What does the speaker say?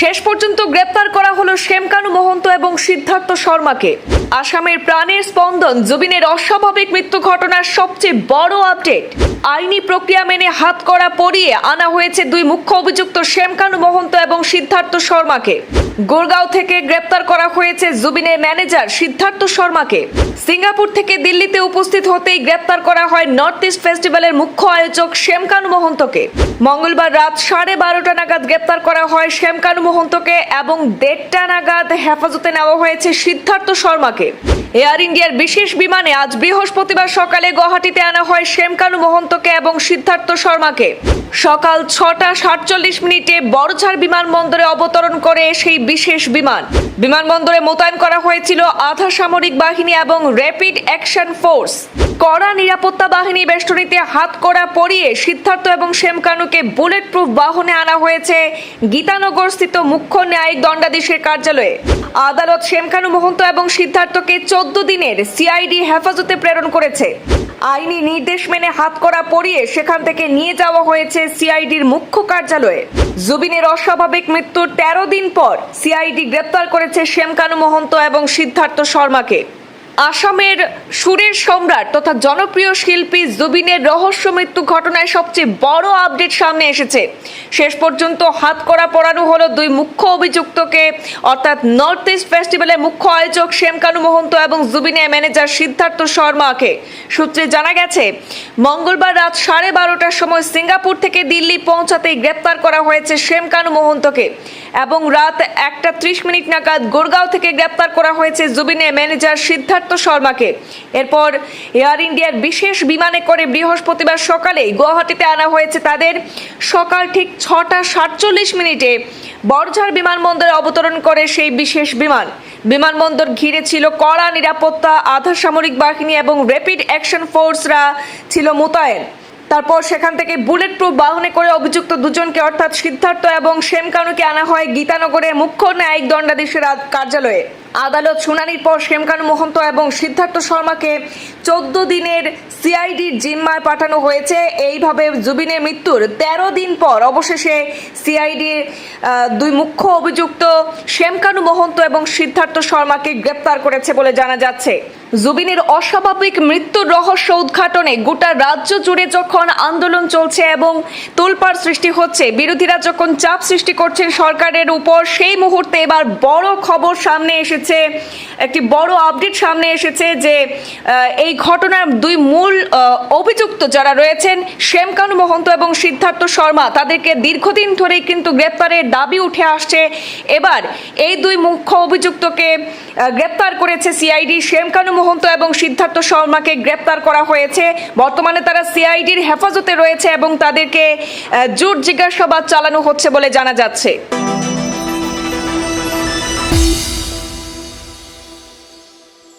শেষ পর্যন্ত গ্রেপ্তার করা হলো শ্যামকানু মহন্ত এবং সিদ্ধার্থ শর্মাকে। আসামের প্রাণের স্পন্দন, জুবিনের অস্বাভাবিক মৃত্যু ঘটনার সবচেয়ে বড় আপডেট। আইনি প্রক্রিয়া মেনে হাত করা পরিয়ে আনা হয়েছে দুই মুখ্য অভিযুক্ত শ্যামকানু মহন্ত এবং সিদ্ধার্থ শর্মাকে। গোরগাঁও থেকে গ্রেপ্তার করা হয়েছে জুবিনের ম্যানেজার সিদ্ধার্থ শর্মাকে। সিঙ্গাপুর থেকে দিল্লিতে উপস্থিত হতেই গ্রেপ্তার করা হয় নর্থ ইস্ট ফেস্টিভ্যালের মুখ্য আয়োজক শ্যামকানু মহন্তকে। মঙ্গলবার রাত সাড়ে বারোটা নাগাদ গ্রেপ্তার করা হয় শ্যামকানু মহন্তকে এবং দেড়টা নাগাদ হেফাজতে নেওয়া হয়েছে সিদ্ধার্থ শর্মাকে। এয়ার ইন্ডিয়ার বিশেষ বিমানে আজ বৃহস্পতিবার সকালে গুয়াহাটিতে আনা হয় শ্যামকানু মহন্তকে এবং সিদ্ধার্থ শর্মাকে। সকাল ছটা সাতচল্লিশ মিনিটে বড়ঝাড় বিমানবন্দরে অবতরণ করে সেই বিশেষ বিমান। বিমানবন্দরে মোতায়েন করা হয়েছিল আধা সামরিক বাহিনী এবং র্যাপিড অ্যাকশন ফোর্স। কড়া নিরাপত্তা বাহিনী বেষ্টনীতে হাত করা পরিয়ে সিদ্ধার্থ এবং শ্যামকানুকে বুলেট প্রুফ বাহনে আনা হয়েছে গীতানগর স্থিত মুখ্য ন্যায়িক দণ্ডাধীশের কার্যালয়ে আদালত শ্যামকানু মহন্ত এবং সিদ্ধার্থকে চোদ্দ দিনের সিআইডি হেফাজতে প্রেরণ করেছে। আইনি নির্দেশ মেনে হাত করা পরিয়ে সেখান থেকে নিয়ে যাওয়া হয়েছে সিআইডির মুখ্য কার্যালয়ে। জুবিনের অস্বাভাবিক মৃত্যুর তেরো দিন পর সিআইডি গ্রেপ্তার করেছে শ্যামকানু মহন্ত এবং সিদ্ধার্থ শর্মাকে। আসামের সুরের সম্রাট তথা জনপ্রিয় শিল্পী জুবিনের রহস্য মৃত্যু ঘটনায় সবচেয়ে বড় আপডেট সামনে এসেছে। শেষ পর্যন্ত হাত করা পড়ানো হলো দুই মুখ্য অভিযুক্তকে, অর্থাৎ নর্থ ইস্ট ফেস্টিভ্যালের মুখ্য আয়োজক শ্যামকানু মহন্ত এবং জুবিনের ম্যানেজার সিদ্ধার্থ শর্মাকে। সূত্রে জানা গেছে, মঙ্গলবার রাত সাড়ে বারোটার সময় সিঙ্গাপুর থেকে দিল্লি পৌঁছাতেই গ্রেপ্তার করা হয়েছে শ্যামকানু মহন্তকে। এবং রাত একটা ত্রিশ মিনিট নাগাদ গোরগাঁও থেকে গ্রেপ্তার করা হয়েছে জুবিনের ম্যানেজার সিদ্ধার্থ শর্মাকে। এরপর এয়ার ইন্ডিয়ার বিশেষ বিমানে করে বৃহস্পতিবার সকালে গুয়াহাটিতে আনা হয়েছে তাদের সকাল ঠিক ছটা সাতচল্লিশ মিনিটে বড়ঝাড় বিমানবন্দরে অবতরণ করে সেই বিশেষ বিমান। বিমানবন্দর ঘিরে ছিল কড়া নিরাপত্তা, আধা সামরিক বাহিনী এবং র্যাপিড অ্যাকশন ফোর্সরা ছিল মোতায়েন। তারপর সেখান থেকে বুলেট প্রুফ বাহনে করে অভিযুক্ত দুজনকে অর্থাৎ সিদ্ধার্থ এবং শ্যামকানুকে আনা হয় গীতানগরের মুখ্য ন্যায়িক দণ্ডাধীশের কার্যালয়ে। আদালত শুনানির পর শ্যামকানু মহন্ত এবং সিদ্ধার্থ শর্মাকে চোদ্দ দিনের সিআইডির জিম্মায় পাঠানো হয়েছে। এইভাবে জুবিনের মৃত্যুর তেরো দিন পর অবশেষে সিআইডির দুই মুখ্য অভিযুক্ত শ্যামকানু মহন্ত এবং সিদ্ধার্থ শর্মাকে গ্রেপ্তার করেছে বলে জানা যাচ্ছে। জুবিনের অস্বাভাবিক মৃত্যুর রহস্য উদ্ঘাটনে গোটা রাজ্য জুড়ে যখন আন্দোলন চলছে এবং তোলপাড় সৃষ্টি হচ্ছে, বিরোধীরা যখন চাপ সৃষ্টি করছেন সরকারের উপর, সেই মুহূর্তে এবার বড় খবর সামনে এসেছে, একটি বড় আপডেট সামনে এসেছে যে এই ঘটনার দুই মূল অভিযুক্ত যারা রয়েছেন, শ্যামকানু মহন্ত এবং সিদ্ধার্থ শর্মা, তাদেরকে দীর্ঘদিন ধরেই কিন্তু গ্রেপ্তারের দাবি উঠে আসছে। এবার এই দুই মুখ্য অভিযুক্তকে গ্রেপ্তার করেছে সিআইডি, শ্যামকানু মহন্ত এবং সিদ্ধার্থ শর্মাকে গ্রেপ্তার করা হয়েছে। বর্তমানে তারা সিআইডির হেফাজতে রয়েছে এবং তাদেরকে জোর জিজ্ঞাসাবাদ চালানো হচ্ছে বলে জানা যাচ্ছে।